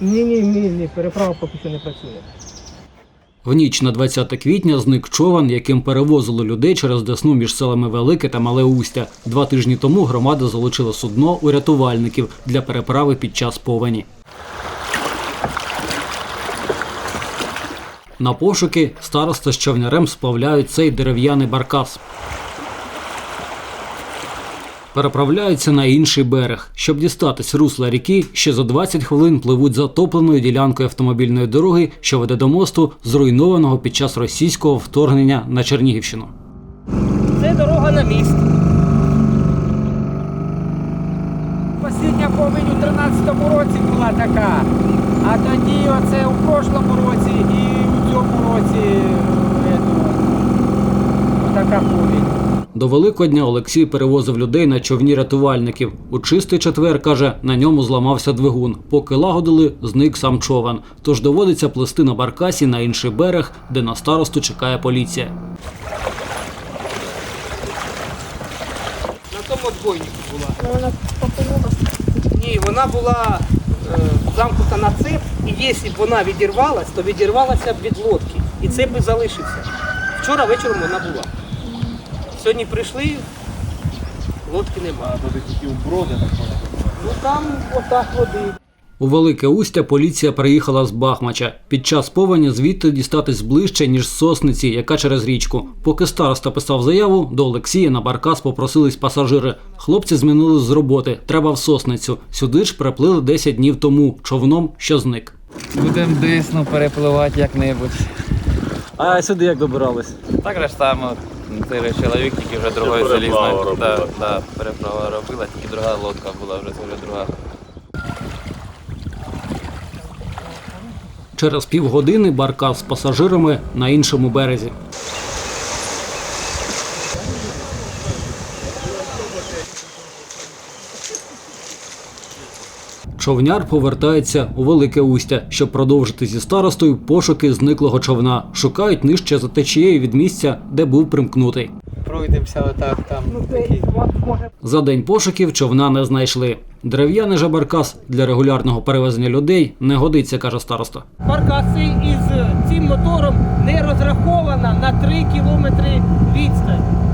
Ні, ні, ні, ні, переправа поки що не працює. В ніч на 20 квітня зник човен, яким перевозили людей через Десну між селами Велике та Мале Устя. Два тижні тому громада залучила судно у рятувальників для переправи під час повені. На пошуки староста з човнярем сплавляють цей дерев'яний баркас. Переправляються на інший берег. Щоб дістатись русла ріки, ще за 20 хвилин пливуть затопленою ділянкою автомобільної дороги, що веде до мосту, зруйнованого під час російського вторгнення на Чернігівщину. Це дорога на міст. Послідня повінь у 13-му році була така. А тоді оце у прошлому році і у цьому році е, така повінь. До Великодня Олексій перевозив людей на човні рятувальників. У чистий четвер, каже, на ньому зламався двигун. Поки лагодили, зник сам човен. Тож доводиться плисти на баркасі на інший берег, де на старосту чекає поліція. На тому двойнику була. Вона Ні, вона була е, замкнута на цеп, і якщо б вона відірвалась, то відірвалася б від лодки. І цеп би залишився. Вчора вечором вона була. Сьогодні прийшли, лодки немає. Ну там отак води. У Велике Устя поліція приїхала з Бахмача. Під час повені звідти дістатись ближче, ніж з сосниці, яка через річку. Поки староста писав заяву, до Олексія на баркас попросились пасажири. Хлопці змінили з роботи. Треба в сосницю. Сюди ж приплили 10 днів тому, човном, що зник. Будемо десну перепливати як-небудь. А сюди як добирались? Так же само, цей чоловік тільки вже другою залізною. Да, да, переправа робила, тільки друга лодка була, вже це вже друга. Через півгодини баркас з пасажирами на іншому березі. Човняр повертається у Велике Устя, щоб продовжити зі старостою пошуки зниклого човна. Шукають нижче за течією від місця, де був примкнутий. Пройдемося отак там. може За день пошуків човна не знайшли. Дерев'яний же баркас для регулярного перевезення людей не годиться, каже староста. Баркас цей із цим мотором не розрахована на 3 кілометри відстань.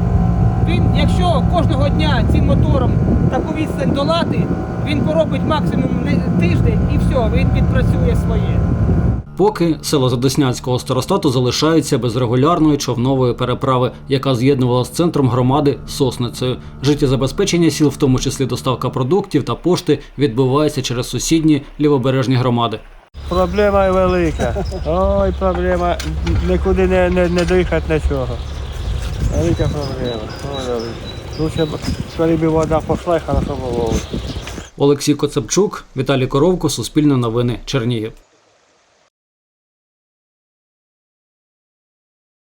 Він, якщо кожного дня цим мотором таку відстань долати, він поробить максимум не- тиждень і все, він відпрацює своє. Поки село Задеснянського старостату залишається без регулярної човнової переправи, яка з'єднувала з центром громади Сосницею. Життєзабезпечення сіл, в тому числі доставка продуктів та пошти, відбувається через сусідні лівобережні громади. Проблема велика. Ой, проблема. Нікуди не, не, не доїхати нічого. Велика проблема. Лучше, б, коли б вода пошла і хорошо було. Олексій Коцепчук, Віталій Коровко, Суспільне новини, Чернігів.